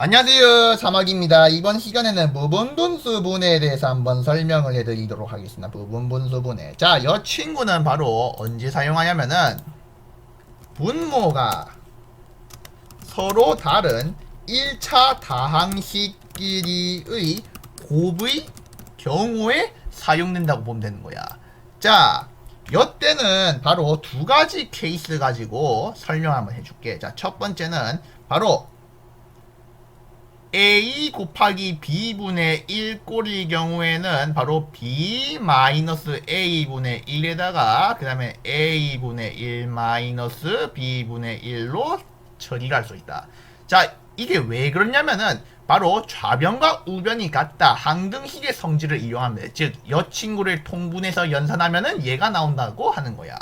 안녕하세요. 사막입니다. 이번 시간에는 부분분수분해에 대해서 한번 설명을 해드리도록 하겠습니다. 부분분수분해 자이 친구는 바로 언제 사용하냐면은 분모가 서로 다른 1차 다항식끼리의 곱의 경우에 사용된다고 보면 되는 거야. 자 이때는 바로 두 가지 케이스 가지고 설명 한번 해줄게. 자 첫 번째는 바로 a 곱하기 b분의 1 꼴일 경우에는 바로 b 마이너스 a분의 1에다가 그 다음에 a분의 1 마이너스 b분의 1로 처리를 할수 있다. 자 이게 왜 그러냐면은 바로 좌변과 우변이 같다 항등식의 성질을 이용합니다. 즉 여 친구를 통분해서 연산하면은 얘가 나온다고 하는 거야.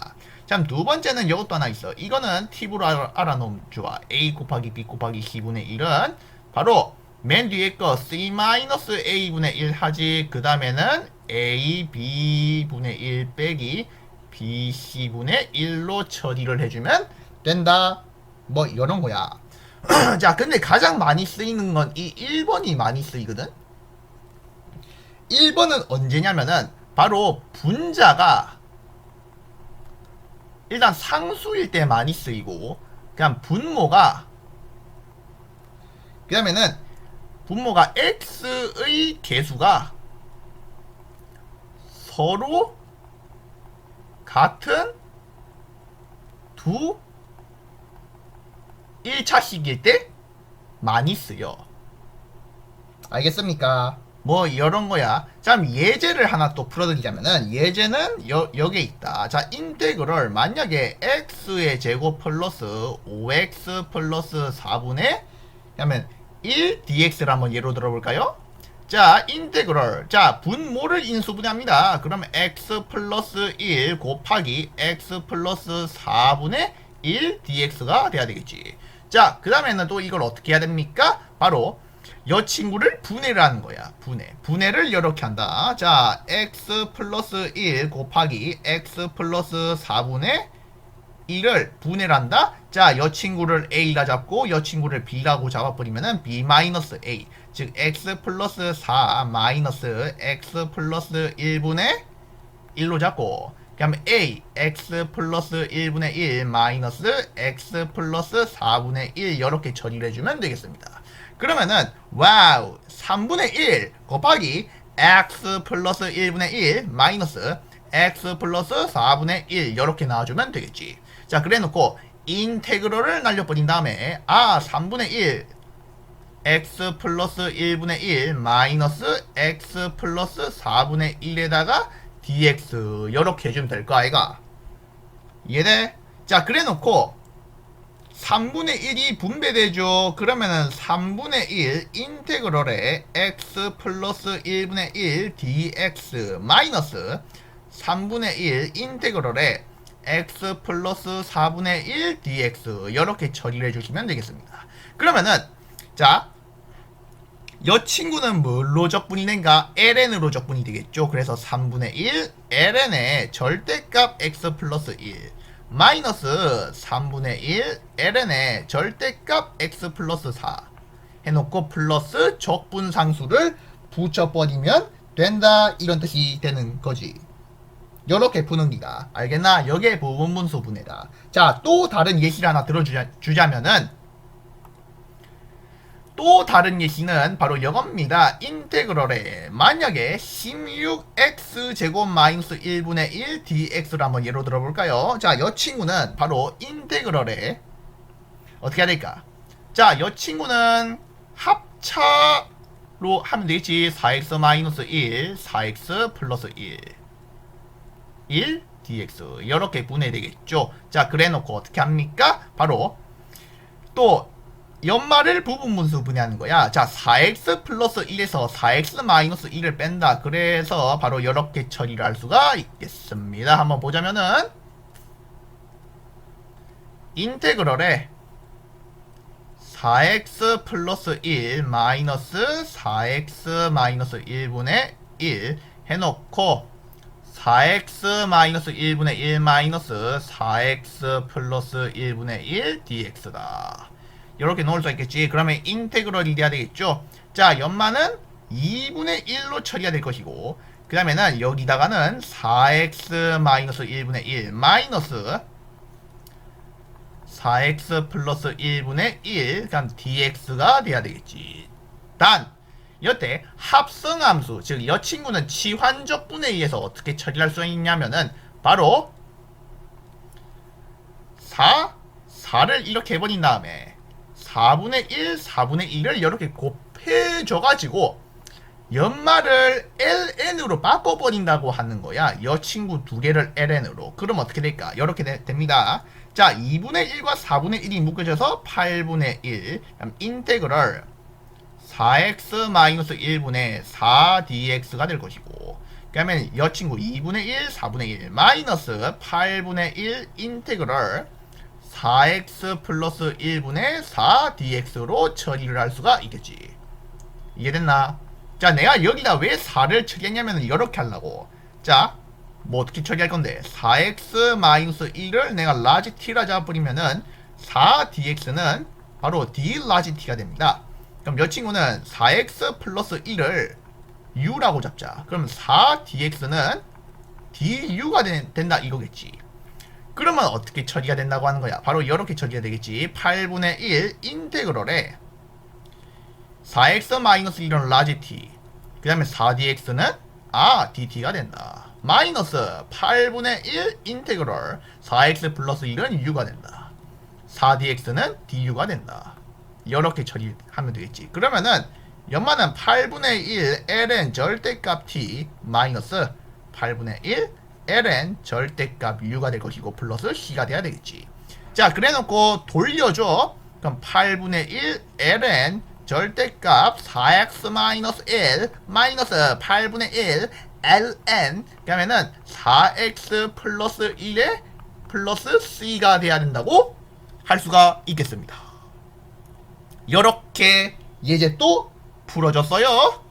자, 두 번째는 이것도 하나 있어. 이거는 팁으로 알아, 알아놓으면 좋아. a 곱하기 b 곱하기 c분의 1은 바로 맨 뒤에 거 c-a분의 1 하지. 그 다음에는 a b분의 1 빼기 bc분의 1로 처리를 해주면 된다. 뭐 이런 거야. 자 근데 가장 많이 쓰이는 건 이 1번이 많이 쓰이거든? 1번은 언제냐면은 바로 분자가 일단 상수일 때 많이 쓰이고 그냥 분모가 그 다음에는 분모가 x의 개수가 서로 같은 두 1차식일 때 많이 쓰여. 알겠습니까? 뭐 이런 거야. 자, 그럼 예제를 하나 또 풀어드리자면은 예제는 여, 여기에 있다. 자, 인테그럴 만약에 x의 제곱 플러스 5x 플러스 4분의 그러면 1 dx를 한번 예로 들어볼까요? 자, 인테그럴. 자, 분모를 인수분해합니다. 그러면 x 플러스 1 곱하기 x 플러스 4분의 1 dx가 돼야 되겠지. 자, 그 다음에는 또 이걸 어떻게 해야 됩니까? 바로 여 친구를 분해를 하는 거야. 분해. 분해를 이렇게 한다. 자, x 플러스 1 곱하기 x 플러스 4분의 1을 분해를 한다. 자, 여 친구를 a라 잡고 여 친구를 b라고 잡아버리면은 b 마이너스 a. 즉 x 플러스 4 마이너스 x 플러스 1분의 1로 잡고 그 다음에 a x 플러스 1분의 1 마이너스 x 플러스 4분의 1 이렇게 처리를 해주면 되겠습니다. 그러면은 와우 3분의 1 곱하기 x 플러스 1분의 1 마이너스 x 플러스 4분의 1 이렇게 나와주면 되겠지. 자 그래 놓고 인테그럴을 날려버린 다음에 아 3분의 1 x 플러스 1분의 1 마이너스 x 플러스 4분의 1에다가 dx 이렇게 해주면 될 거 아이가 이해돼? 자 그래 놓고 3분의 1이 분배되죠 그러면은 3분의 1 인테그럴에 x 플러스 1분의 1 dx 마이너스 3분의 1 인테그럴에 x 플러스 4분의 1 dx 이렇게 처리를 해주시면 되겠습니다 그러면은 자 여 친구는 뭘로 적분이 된가? ln으로 적분이 되겠죠. 그래서 3분의 1 ln의 절대값 x 플러스 1 마이너스 3분의 1 ln의 절대값 x 플러스 4 해놓고 플러스 적분상수를 붙여버리면 된다 이런 뜻이 되는 거지. 이렇게 푸는 기가 알겠나? 여기에 부분분수 분해다. 자, 또 다른 예시를 하나 들어주자면은 또 다른 예시는 바로 이겁니다. 인테그럴에 만약에 16x 제곱 마이너스 1분의 1 dx를 한번 예로 들어볼까요? 자, 이 친구는 바로 인테그럴에 어떻게 해야 될까? 자, 이 친구는 합차로 하면 되겠지. 4x 마이너스 1, 4x 플러스 1, 1 dx 이렇게 분해되겠죠. 자, 그래놓고 어떻게 합니까? 바로 또 연말을 부분분수 분해하는 거야. 자, 4x 플러스 1에서 4x 마이너스 1을 뺀다. 그래서 바로 이렇게 처리를 할 수가 있겠습니다. 한번 보자면은 인테그럴에 4x 플러스 1 마이너스 4x 마이너스 1분의 1 해놓고 4x 마이너스 1분의 1 마이너스 4x 플러스 1분의 1 dx다. 이렇게 넣을 수 있겠지. 그러면 인테그럴이 돼야 되겠죠. 자, 연마는 2분의 1로 처리가 될 것이고 그 다음에는 여기다가는 4x 마이너스 1분의 1 마이너스 4x 플러스 1분의 1 그럼 dx가 돼야 되겠지. 단 여태 합성함수 즉이 친구는 치환적분에 의해서 어떻게 처리할 수 있냐면은 바로 4 4를 이렇게 해버린 다음에 4분의 1 4분의 1을 이렇게 곱해줘가지고 연말을 ln으로 바꿔버린다고 하는 거야. 여 친구 두 개를 ln으로. 그럼 어떻게 될까? 이렇게 되- 됩니다. 자, 2분의 1과 4분의 1이 묶여져서 8분의 1. 그럼 인테그럴 4x 마이너스 1분의 4dx가 될 것이고 그러면 여 친구 2분의 1, 4분의 1 마이너스 8분의 1 인테그럴 4x 플러스 1분의 4dx로 처리를 할 수가 있겠지. 이해됐나? 자, 내가 여기다 왜 4를 처리했냐면 이렇게 하려고. 자, 뭐 어떻게 처리할 건데? 4x 마이너스 1을 내가 라지 t라 잡아버리면은 4dx는 바로 d 라지 t가 됩니다. 그럼 이 친구는 4x 플러스 1을 u라고 잡자. 그럼 4dx는 du가 된, 된다 이거겠지. 그러면 어떻게 처리가 된다고 하는 거야? 바로 이렇게 처리가 되겠지. 8분의 1 인테그럴에 4x 마이너스 1은 라지 t. 그 다음에 4dx는 아 dt가 된다. 마이너스 8분의 1 인테그럴 4x 플러스 1은 u가 된다. 4dx는 du가 된다. 이렇게 처리하면 되겠지. 그러면은 연마는 8분의 1 ln 절대값 t 마이너스 8분의 1 ln 절대값 u가 될 것이고 플러스 c가 돼야 되겠지. 자, 그래놓고 돌려줘. 그럼 8분의 1 ln 절대값 4x 마이너스 1 마이너스 8분의 1 ln 그러면은 4x 플러스 1에 플러스 c가 돼야 된다고 할 수가 있겠습니다. 이렇게 예제 또 풀어줬어요.